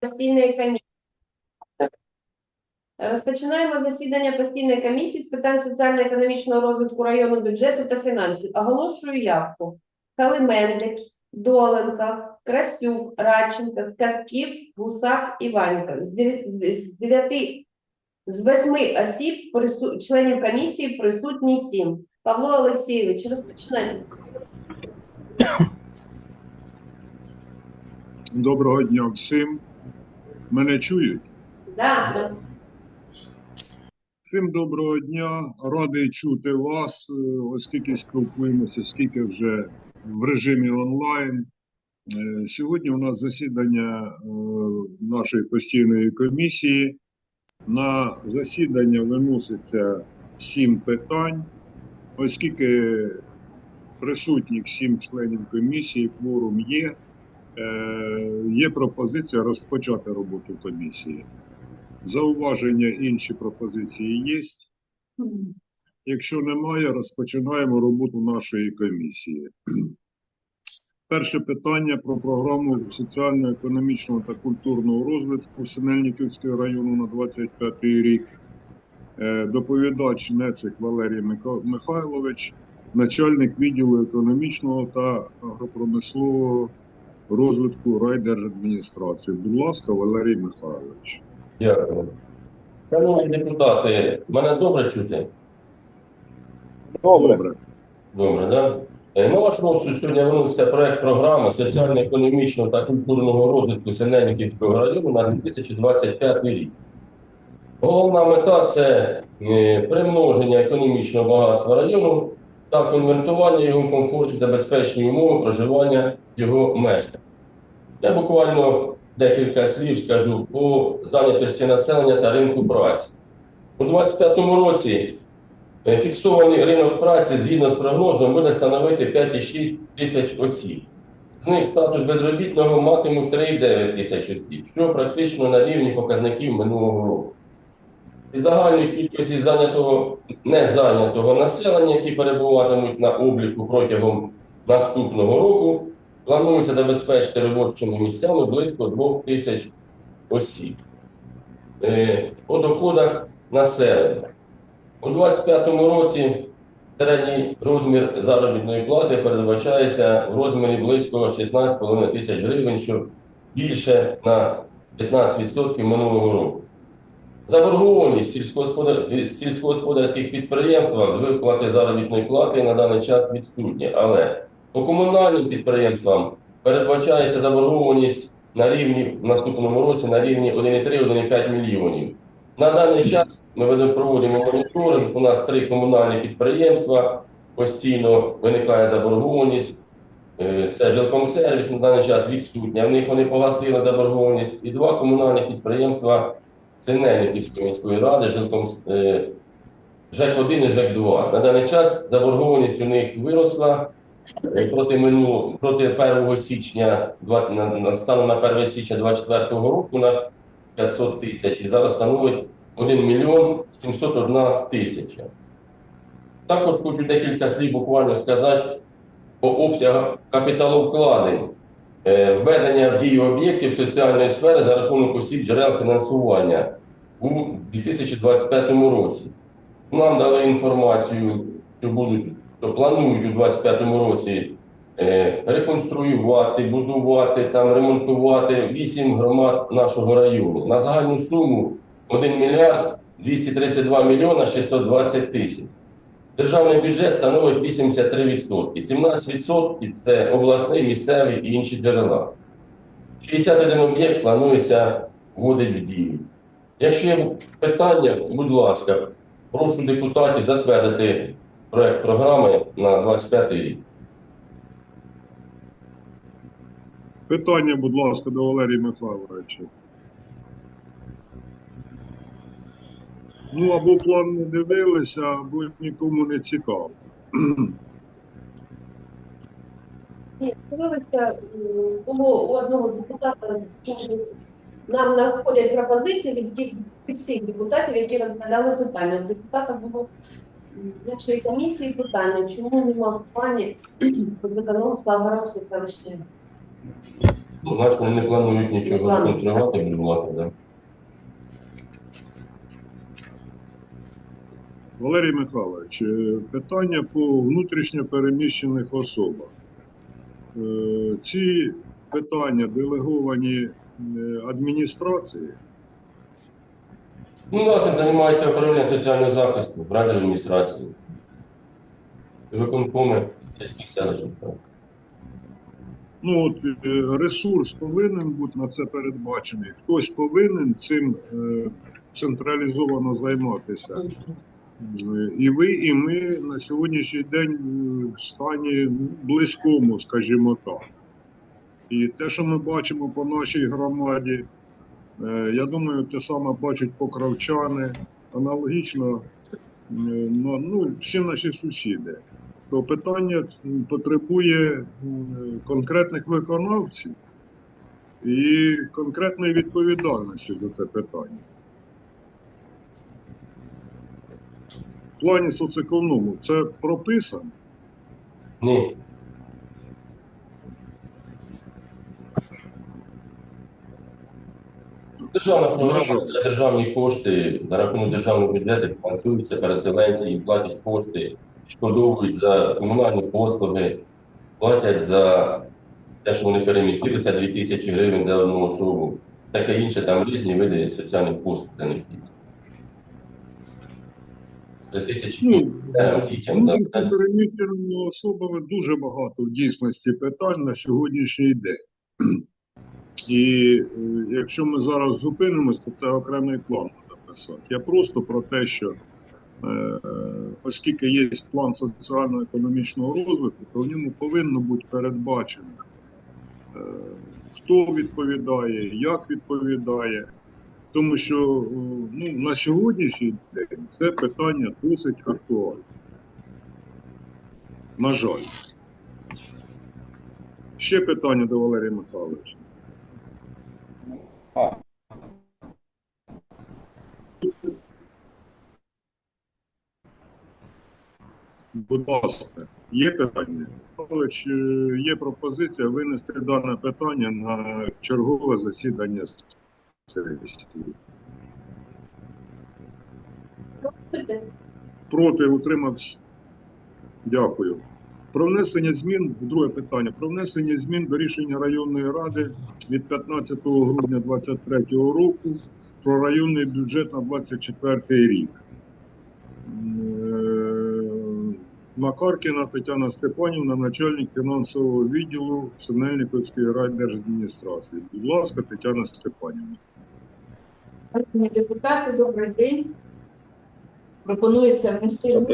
Постійної комісії. Розпочинаємо засідання постійної комісії з питань соціально-економічного розвитку району бюджету та фінансів. Оголошую явку. Калимендик, Доленка, Красюк, Радченко, Скатків, Гусак, Іванько. З дев'я- з дев'яти з восьми осіб прису... членів комісії присутні сім. Павло Олексійович, розпочинайте. Доброго дня всім. Мене чують? Да, да. Всім доброго дня. Радий чути вас, оскільки спілкуємося, скільки вже в режимі онлайн. Е, Сьогодні у нас засідання е, нашої постійної комісії. На засідання виноситься сім питань, оскільки присутніх сім членів комісії, кворум є. Е, Є пропозиція розпочати роботу комісії. Зауваження, інші пропозиції є. Якщо немає, розпочинаємо роботу нашої комісії. Перше питання про програму соціально-економічного та культурного розвитку Синельниківського району на 25 рік. Е, Доповідач Нецик Валерій Михайлович, начальник відділу економічного та агропромислового розвитку райдержадміністрації. Будь ласка, Валерій Михайлович. Дякую. Шановні депутати, мене добре чути? Добре. Добре, да? Е, На ваш розсуд сьогодні виноситься проект програми соціально-економічного та культурного розвитку Синельниківського району на 2025 рік. Головна мета це е, примноження економічного багатства району та конвертування його в комфортні та безпечні умови проживання його мешканців. Я буквально декілька слів скажу по зайнятості населення та ринку праці. У 2025 році е, фіксований ринок праці згідно з прогнозом буде становити 5,6 тисяч осіб. З них статус безробітного матимуть 3,9 тисяч осіб, що практично на рівні показників минулого року. Загальної кількості зайнятого незайнятого населення, які перебуватимуть на обліку протягом наступного року, планується забезпечити робочими місцями близько 2 тисяч осіб. Е, По доходах населення. У 2025 році середній розмір заробітної плати передбачається в розмірі близько 16,5 тисяч гривень, що більше на 15% минулого року. Заборгованість сільськогосподар- сільськогосподарських підприємствах з виплати заробітної плати на даний час відсутня, але по комунальним підприємствам передбачається заборгованість на рівні в наступному році на рівні 1,3-1,5 мільйонів. На даний час ми проводимо моніторинг. У нас три комунальні підприємства постійно виникає заборгованість. Е, Це жилкомсервіс на даний час відсутня. В них вони погасили заборгованість. І два комунальні підприємства Синельниківської міської ради, жилкомс... е, ЖЕК-1 і ЖЕК-2. На даний час заборгованість у них виросла е, проти минулого проти 1 січня 20, на, на станом на 1 січня 2024 року на 500 тисяч і зараз становить 1 мільйон 701 тисяча. Також хочу декілька слів буквально сказати по обсягах капіталовкладень, введення в дію об'єктів соціальної сфери за рахунок усіх джерел фінансування у 2025 році. Нам дали інформацію, що будуть, що планують у 2025 році е, реконструювати, будувати, там, ремонтувати 8 громад нашого району на загальну суму 1 мільярд 232 мільйона 620 тисяч. Державний бюджет становить 83%. 17% це обласний, місцеві і інші джерела. 61 об'єкт планується вводити в дію. Якщо є питання, будь ласка, прошу депутатів затвердити проект програми на 25 рік. Питання, будь ласка, до Валерія Михайловича. Ну, або план не дивилися, або нікому не цікаво. Ні, дивилися, було у одного депутата інших. Нам надходять пропозиції від тих від всіх депутатів, які розглядали питання. У депутата було З іншої комісії питання, чому нема в плані виконання Славгородської селищної ради? Ну, Значить, вони не планують Не нічого планують. реконструювати, будувати, да? Валерій Михайлович, е, питання по внутрішньо переміщених особах. Е, Ці питання делеговані е, адміністрації. Ну, да, цим займається управління соціального захисту, ради адміністрації. Виконкоми сільських селищних. Ну, от ресурс повинен бути на це передбачений. Хтось повинен цим централізовано займатися. Е, І ви, і ми на сьогоднішній день е, в стані близькому, скажімо так. І те, що ми бачимо по нашій громаді, е, я думаю, те саме бачать покравчани, аналогічно е, ну, всі наші сусіди. То питання потребує конкретних виконавців і конкретної відповідальності за це питання. В плані соцеконому це прописано. Ні. Державна програма це державні кошти на рахунок державного бюджету фінансуються переселенці, їм платять кошти, шкодовують за комунальні послуги, платять за те, що вони перемістилися 2 тисячі гривень за одну особу. Таке інше, там різні види соціальних послуг для них є. 3 тисячі Ну, Е, дітям, да. переміщеними особами дуже багато в дійсності питань на сьогоднішній день. І е, якщо ми зараз зупинимось, то це окремий план треба писати. Я просто про те, що е, оскільки є план соціально-економічного розвитку, то в ньому повинно бути передбачено, е, хто відповідає, як відповідає. Тому що е, ну, на сьогоднішній день це питання досить актуальне. На жаль. Ще питання до Валерія Михайловича. Будь ласка, є питання? Е, є пропозиція винести дане питання на чергове засідання сесії. Пропустите. Проти утримався. Дякую. Про внесення змін, друге питання. Про внесення змін до рішення районної ради від 15 грудня 2023 року про районний бюджет на 2024 рік. Е, Макаркіна Тетяна Степанівна, начальник фінансового відділу Синельниковської райдержадміністрації. Будь ласка, Тетяна Степанівна. Шановні депутати, добрий день. Пропонується внести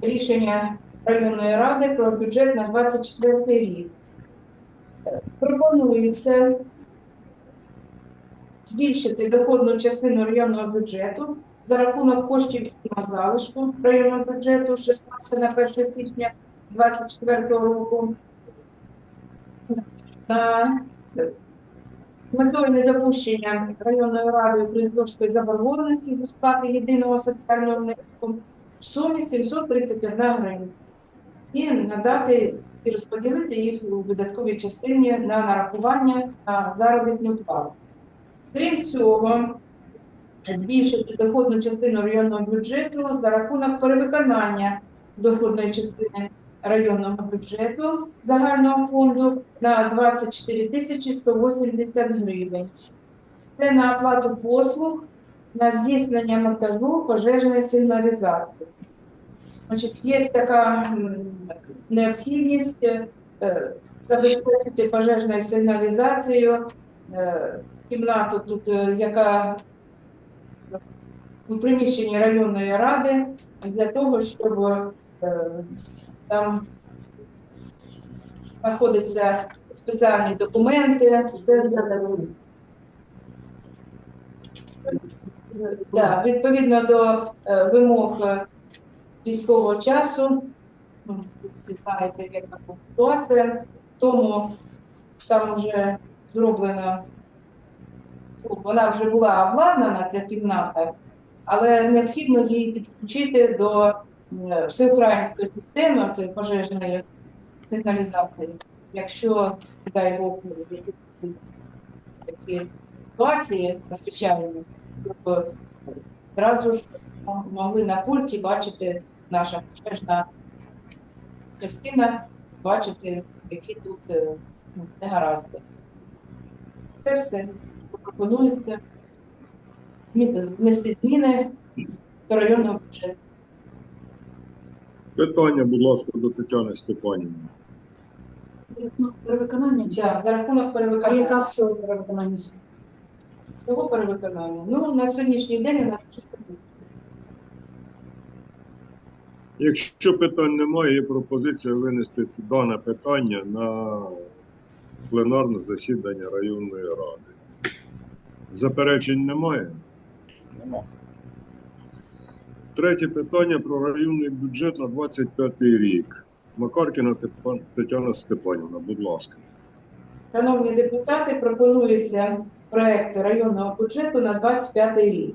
рішення районної ради про бюджет на 24 рік. Е, Пропонується збільшити доходну частину районного бюджету за рахунок коштів на залишку районного бюджету 16 на 1 січня 2024 року. На з метою недопущення районною радою Криворізької заборгованості зі сплати єдиного соціального внеску в сумі 731 гривня і надати і розподілити їх у видатковій частині на нарахування на заробітну плату. Крім цього, збільшити доходну частину районного бюджету за рахунок перевиконання доходної частини районного бюджету загального фонду на 24 тисячі 180 гривень. Це на оплату послуг на здійснення монтажу пожежної сигналізації. Значить, є така необхідність е, забезпечити пожежною сигналізацією е, кімнату, тут, е, яка у приміщенні районної ради для того, щоб там знаходяться спеціальні документи, все для Да, відповідно до е, вимог е, військового часу, ну, всі знаєте, яка ситуація, тому там вже зроблено, ну, вона вже була обладнана, ця кімната, але необхідно її підключити до е, всеукраїнської системи цієї пожежної сигналізації. Якщо, дай Бог, такі ситуації надзвичайні, щоб одразу ж могли на пульті бачити наша пожежна частина, бачити, які тут е, ну, негаразди. Це все пропонується внести зміни до районного бюджету. Питання, будь ласка, до Тетяни Степанівни. Перевиконання чи? Да, за рахунок А перевиконання. яка всього перевиконання? Всього перевиконання. Ну, на сьогоднішній день у нас 300 тисяч. Якщо питань немає, є пропозиція винести це дане питання на пленарне засідання районної ради. Заперечень немає? Нема. Третє питання про районний бюджет на 25 рік. Макаркіна Тетяна Степанівна, будь ласка. Шановні депутати, пропонується проект районного бюджету на 25 рік.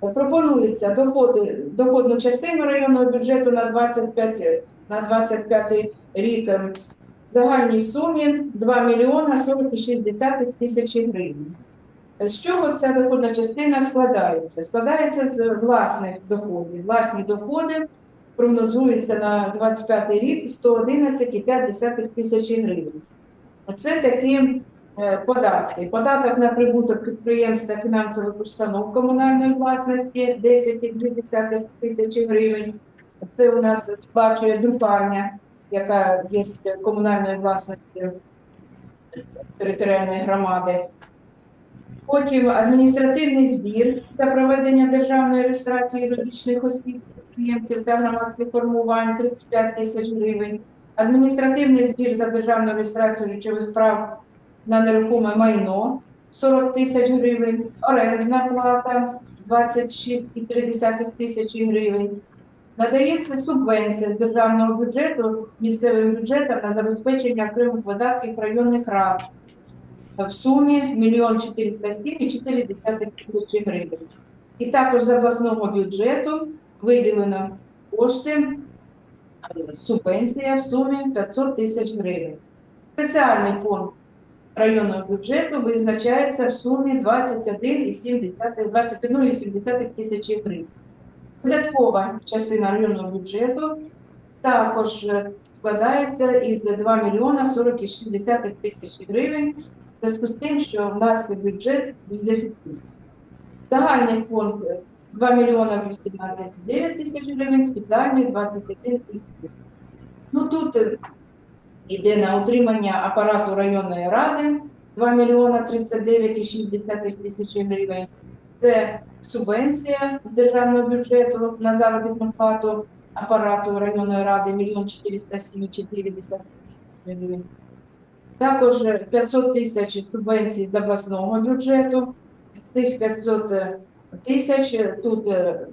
Пропонується доходи, доходну частину районного бюджету на 25, на 25 рік в загальній сумі 2 мільйона 40,6 тисячі гривень. З чого ця доходна частина складається? Складається з власних доходів. Власні доходи прогнозуються на 25 рік 111,5 тисячі гривень. Це такі е, податки. Податок на прибуток підприємств та фінансових установ комунальної власності 10,2 тисячі гривень. Це у нас сплачує друкарня, яка є комунальної власності територіальної громади. Потім адміністративний збір за проведення державної реєстрації юридичних осіб, підприємців та громадських формувань 35 тисяч гривень адміністративний збір за державну реєстрацію речових прав на нерухоме майно 40 тисяч гривень, орендна плата 26,3 тисячі гривень. Надається субвенція з державного бюджету місцевим бюджетам на забезпечення окремих видатків районних рад в сумі 1 407,4 тисячі гривень. І також з обласного бюджету виділено кошти субвенція в сумі 500 тисяч гривень. Спеціальний фонд районного бюджету визначається в сумі 21,7 21,7 тисячі гривень. Видаткова частина районного бюджету також е, складається із 2 мільйона 40,6 тисяч гривень, зв'язку з тим, що в нас бюджет без дефіциту. Загальний фонд е, 2 мільйона 18,9 тисяч гривень, спеціальний 21 тисяч. Ну тут е, іде на утримання апарату районної ради 2 мільйона 39,6 тисячі гривень. Це субвенція з державного бюджету на заробітну плату апарату районної ради 1 407,4 тисячі гривень. Також е, 500 тисяч субвенцій з обласного бюджету. З цих 500 тисяч тут е,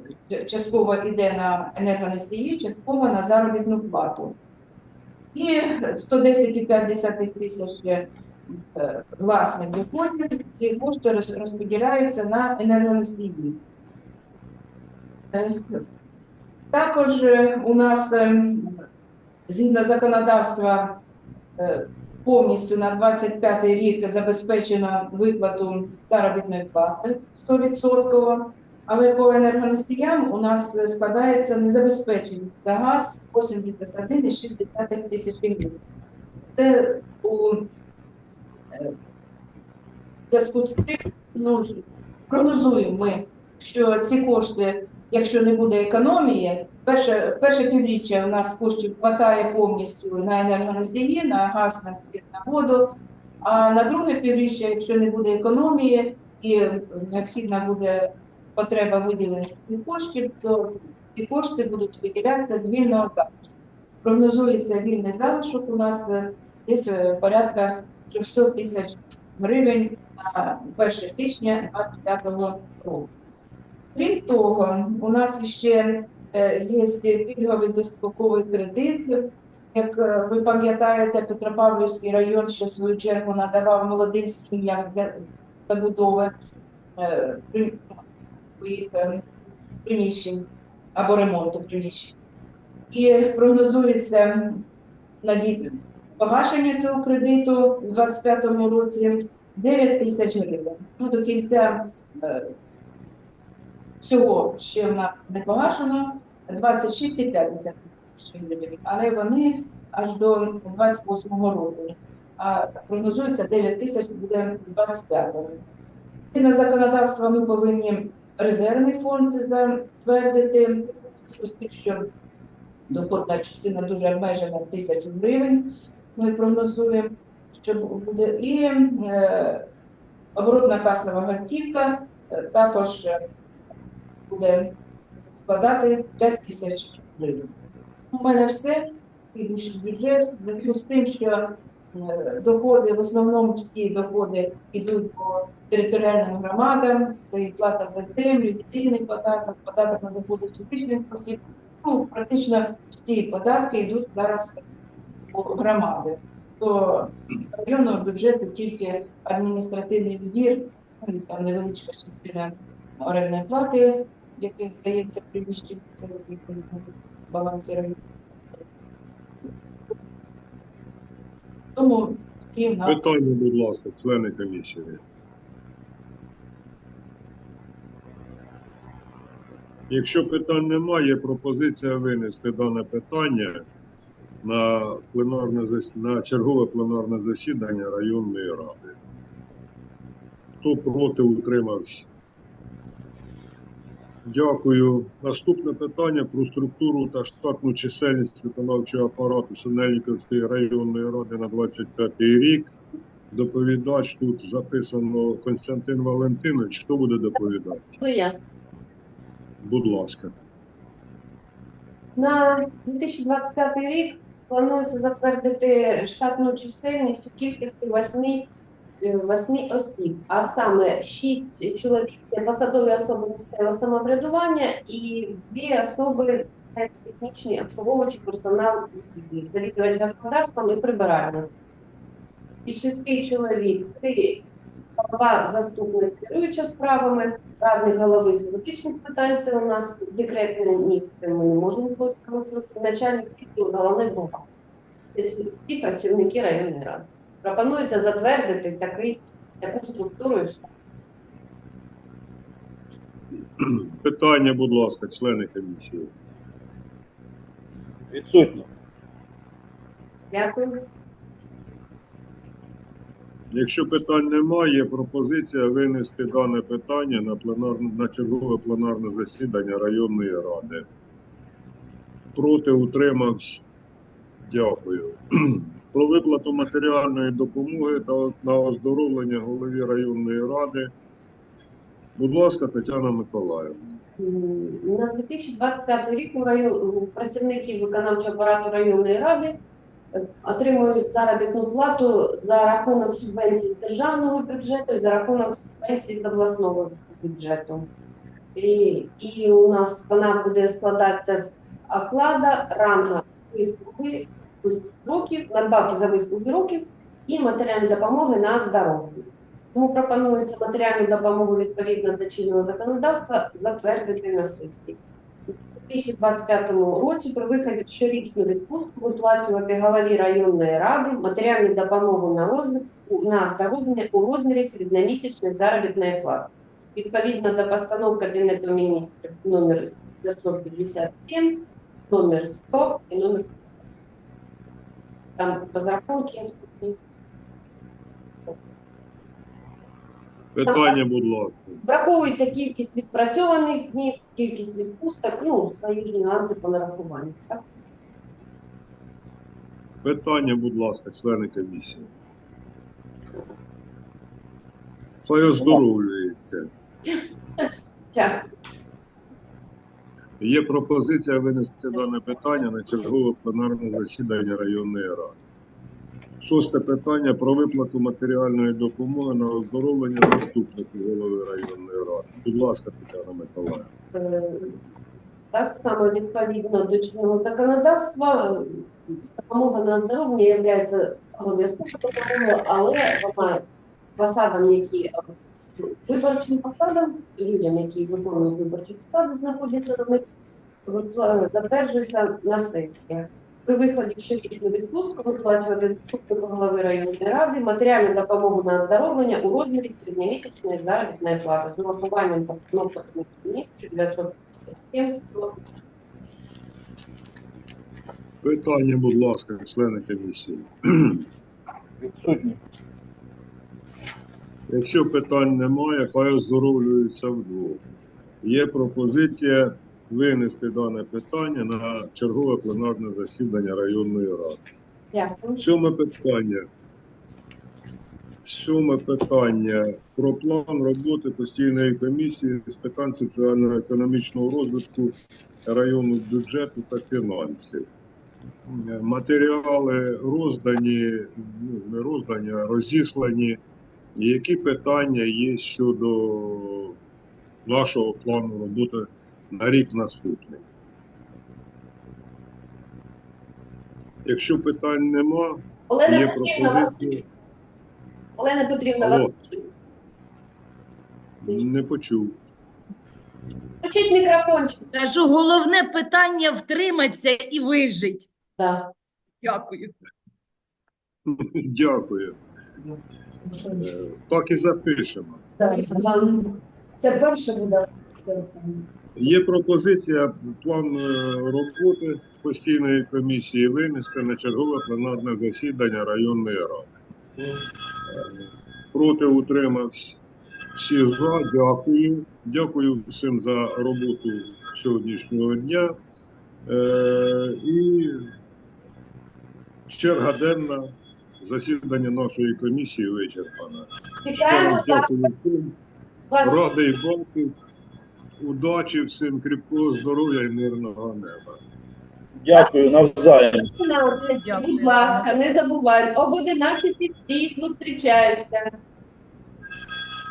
частково йде на енергоносії, частково на заробітну плату. І 110,5 тисяч е, власних доходів, ці кошти розподіляються на енергоносії. Е, Також у нас згідно законодавства повністю на 25 рік забезпечено виплату заробітної плати 100%, але по енергоносіям у нас складається незабезпеченість за газ 81,6 тисяч гривень. Це у е, зв'язку з тим, ну, прогнозуємо ми, що ці кошти, якщо не буде економії, перше, перше півріччя у нас коштів хватає повністю на енергоносії, на газ, на світ, на воду. А на друге півріччя, якщо не буде економії і необхідна буде потреба виділення цих коштів, то ці кошти будуть виділятися з вільного залишку. Прогнозується вільний залишок у нас десь е, порядка 300 тисяч гривень на 1 січня 2025 року. Крім того, у нас ще е, є пільговий достроковий кредит. Як е, ви пам'ятаєте, Петропавлівський район ще в свою чергу надавав молодим сім'ям для забудови е, своїх приміщень або ремонту приміщень. І прогнозується наді- погашення цього кредиту у 2025 році 9 тисяч гривень. Ну, до кінця всього ще в нас не погашено 26,5 тисяч гривень, але вони аж до 28-го року. А прогнозується 9 тисяч буде 25 року. На законодавство ми повинні резервний фонд затвердити, що доходна частина дуже обмежена тисячу гривень. Ми прогнозуємо, що буде. І е, оборотна касова готівка е, також буде складати 5 тисяч гривень. У мене все. Підвищий бюджет, зв'язку з тим, що е, доходи, в основному всі доходи йдуть по територіальним громадам, це і плата за землю, дитильний податок, податок на доходи фізичних осіб. Ну, практично всі податки йдуть зараз по громади. То районного бюджету тільки адміністративний збір, ну, там невеличка частина орендної плати, який здається приміщується в балансі району. Тому і в нас Питання, будь ласка, члени комісії. Якщо питань немає, пропозиція винести дане питання на пленарне на чергове пленарне засідання районної ради. Хто проти утримався? Дякую. Наступне питання про структуру та штатну чисельність виконавчого апарату Синельниковської районної ради на 25 рік. Доповідач тут записано Константин Валентинович. Хто буде доповідати? Ну, я. Будь ласка. На 2025 рік планується затвердити штатну чисельність у кількості 8, 8 осіб, а саме 6 чоловік це посадові особи місцевого самоврядування і 2 особи це технічний обслуговуючий персонал, завідувач господарством і прибиральниця. Із 6 чоловік 3 голова заступник керуюча справами, радник голови з юридичних питань, це у нас декретне місце, ми не можемо поставити, начальник відділу головний бухгалтер. Всі працівники районної ради. Пропонується затвердити такий, таку структуру і штат. Питання, будь ласка, члени комісії. Відсутні. Дякую. Якщо питань немає, пропозиція винести дане питання на пленарне на чергове пленарне засідання районної ради. Проти утримався. Дякую. Про виплату матеріальної допомоги та на оздоровлення голові районної ради. Будь ласка, Тетяна Миколаївна. На 2025 рік у район, виконавчого апарату районної ради отримують заробітну плату за рахунок субвенцій з державного бюджету і за рахунок субвенцій з обласного бюджету. І, і у нас вона буде складатися з оклада, ранга вислуги років, надбавки за вислуги років і матеріальної допомоги на здоров'я. Тому пропонується матеріальну допомогу відповідно до чинного законодавства затвердити на сесії. У 2025 році при виході в щорічну відпустку виплачувати голові районної ради матеріальну допомогу на розвитку на здоров'я у розмірі середньомісячної заробітної плати. Відповідно до постанов Кабінету міністрів номер 557, номер 100 і номер там розрахунки. Питання, будь ласка. Враховується кількість відпрацьованих днів, кількість відпусток, ну, свої ж нюанси по нарахуванню. Так? Питання, будь ласка, члени комісії. Хай оздоровлюється. Дякую. Є пропозиція винести дане питання на чергове пленарне засідання районної ради. Шосте питання про виплату матеріальної допомоги на оздоровлення заступнику голови районної ради. Будь ласка, Тетяна Миколаївна. Е, Так само відповідно до чинного законодавства, е, допомога на здоров'я є обов'язковою допомогою, але вона посадам, які виборчим посадам, людям, які виконують виборчі посади, знаходяться на них, затверджується на сесіях. При виході в щорічну відпустку виплачувати заступнику голови районної ради матеріальну допомогу на оздоровлення у розмірі середньомісячної заробітної плати з урахуванням постанов Кабінету міністрів 957 Питання, будь ласка, члени комісії. Відсутні. Якщо питань немає, хай оздоровлюються вдвох. Є пропозиція винести дане питання на чергове пленарне засідання районної ради. Дякую. Сьоме питання. Сьоме питання про план роботи постійної комісії з питань соціально-економічного розвитку району бюджету та фінансів. Матеріали роздані, ну не роздані, а розіслані. Які питання є щодо нашого плану роботи на рік наступний? Якщо питань нема, Олена Є Петрівна, вас пропозиція. Олена Петрівна, Алло. вас Не почув. включіть мікрофончик. Кажу, головне питання втриматися і вижить. Да. Дякую. Дякую. Е, Так і запишемо. Це перше буде. Є пропозиція план е, роботи постійної комісії винести на чергове пленарне засідання районної ради. Проти утримався всі за. Дякую. Дякую всім за роботу сьогоднішнього дня. Е, І черга денна засідання нашої комісії вичерпано. Вітаємо Щиро дякую всім. Радий бачити. Удачі всім, кріпкого здоров'я і мирного неба. Дякую, навзаєм. Будь ласка, не забувайте, об 11 всі зустрічаються.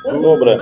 До Добре.